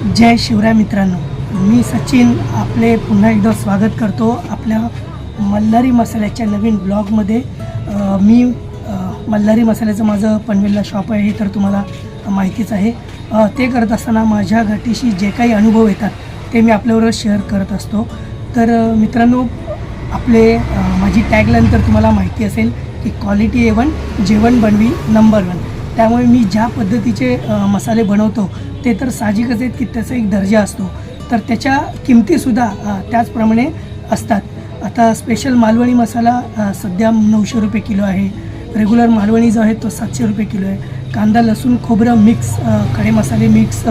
जय शिवराय मित्रांनो. मी सचिन आपले पुन्हा एकदा स्वागत करतो आपल्या मल्हारी मसाल्याच्या नवीन ब्लॉगमध्ये. मी मल्हारी मसाल्याचं माझं पनवेलला शॉप आहे हे तर तुम्हाला माहितीच आहे. ते करत असताना माझ्या घाटीशी जे काही अनुभव येतात ते मी आपल्याबरोबर शेअर करत असतो. तर मित्रांनो आपले माझी टॅगलाईन तर तुम्हाला माहिती असेल की क्वालिटी ए वन जेवण बनवी नंबर वन त्यामुळे मी ज्या पद्धतीचे मसाले बनवतो ते तर साहजिकच आहेत की त्याचा एक दर्जा असतो. तर त्याच्या किमतीसुद्धा त्याचप्रमाणे असतात. आता स्पेशल मालवणी मसाला सध्या नऊशे रुपये किलो आहे. रेग्युलर मालवणी जो आहे तो सातशे रुपये किलो आहे. कांदा लसूण खोबरं मिक्स खडे मसाले मिक्स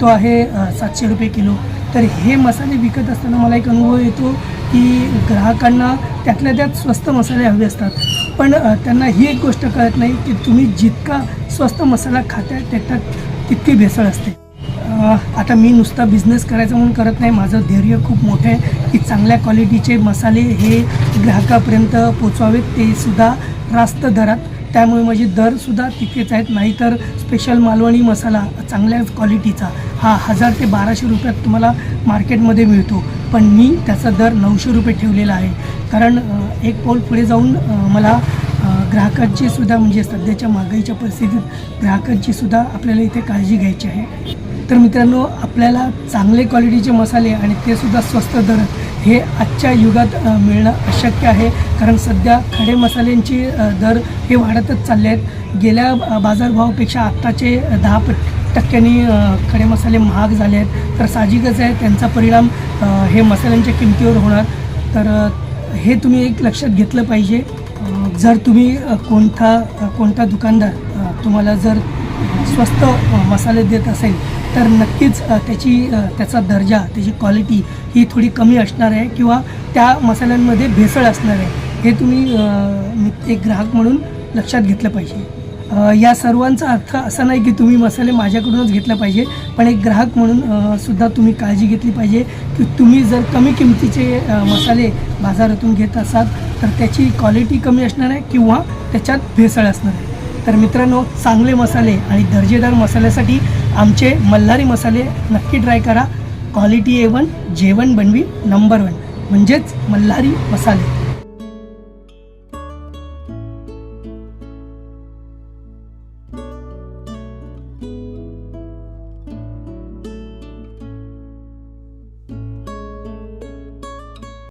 तो आहे सातशे रुपये किलो. तर हे मसाले विकत असताना मला एक अनुभव येतो की ग्राहकांना त्यातल्या त्यात स्वस्त मसाले हवे असतात. पण त्यांना ही एक गोष्ट कळत नाही की तुम्ही जितका स्वस्त मसाला खाताय त्याच्यात तितकी भेसळ असते. आता मी नुसता बिझनेस करायचा म्हणून करत नाही. माझं धैर्य खूप मोठं आहे की चांगल्या क्वालिटीचे मसाले हे ग्राहकापर्यंत पोचवावेत ते सुद्धा रास्त दरात. त्यामुळे माझे दरसुद्धा तितकेच आहेत. नाहीतर स्पेशल मालवणी मसाला चांगल्या क्वालिटीचा हा हजार ते बाराशे रुपयात तुम्हाला मार्केटमध्ये मिळतो. पण मी त्याचा दर नऊशे रुपये ठेवलेला आहे. कारण एक पाऊल पुढे जाऊन मला ग्राहकांची सुद्धा म्हणजे सध्याच्या महागाईच्या परिस्थितीत ग्राहकांची सुद्धा आपल्याला इथे काळजी घ्यायची आहे. तर मित्रांनो आपल्याला चांगले क्वालिटीचे मसाले आणि ते सुद्धा स्वस्त दर हे आजच्या युगात मिळणं अशक्य आहे. कारण सध्या खडे मसाल्यांची दर हे वाढतच चालले आहेत. गेल्या बाजारभावापेक्षा आत्ताचे दहा पट टक्क्यांनी खडे मसाले महाग झाले आहेत. तर साहजिकच आहे त्यांचा परिणाम हे मसाल्यांच्या किमतीवर होणार. तर हे तुम्ही एक लक्षात घेतलं पाहिजे. जर तुम्ही कोणता कोणता दुकानदार तुम्हाला जर स्वस्त मसाले देत असेल तर नक्कीच त्याची त्याचा दर्जा त्याची क्वालिटी ही थोडी कमी असणार आहे किंवा त्या मसाल्यांमध्ये भेसळ असणार आहे. हे तुम्ही एक ग्राहक म्हणून लक्षात घेतलं पाहिजे. या सर्वांचा अर्थ असा नाही की तुम्ही मसाले माझ्याकडूनच घेतला पाहिजे पण एक ग्राहक म्हणून सुद्धा तुम्ही काळजी घेतली पाहिजे की तुम्ही जर कमी किमतीचे मसाले बाजारातून घेत असाल तर त्याची क्वालिटी कमी असणार आहे किंवा त्याच्यात भेसळ असणार आहे. तर मित्रांनो चांगले मसाले आणि दर्जेदार मसाल्यासाठी आमचे मल्हारी मसाले नक्की ट्राय करा. क्वालिटी ए वन जेवण बनवी नंबर वन म्हणजेच मल्हारी मसाले.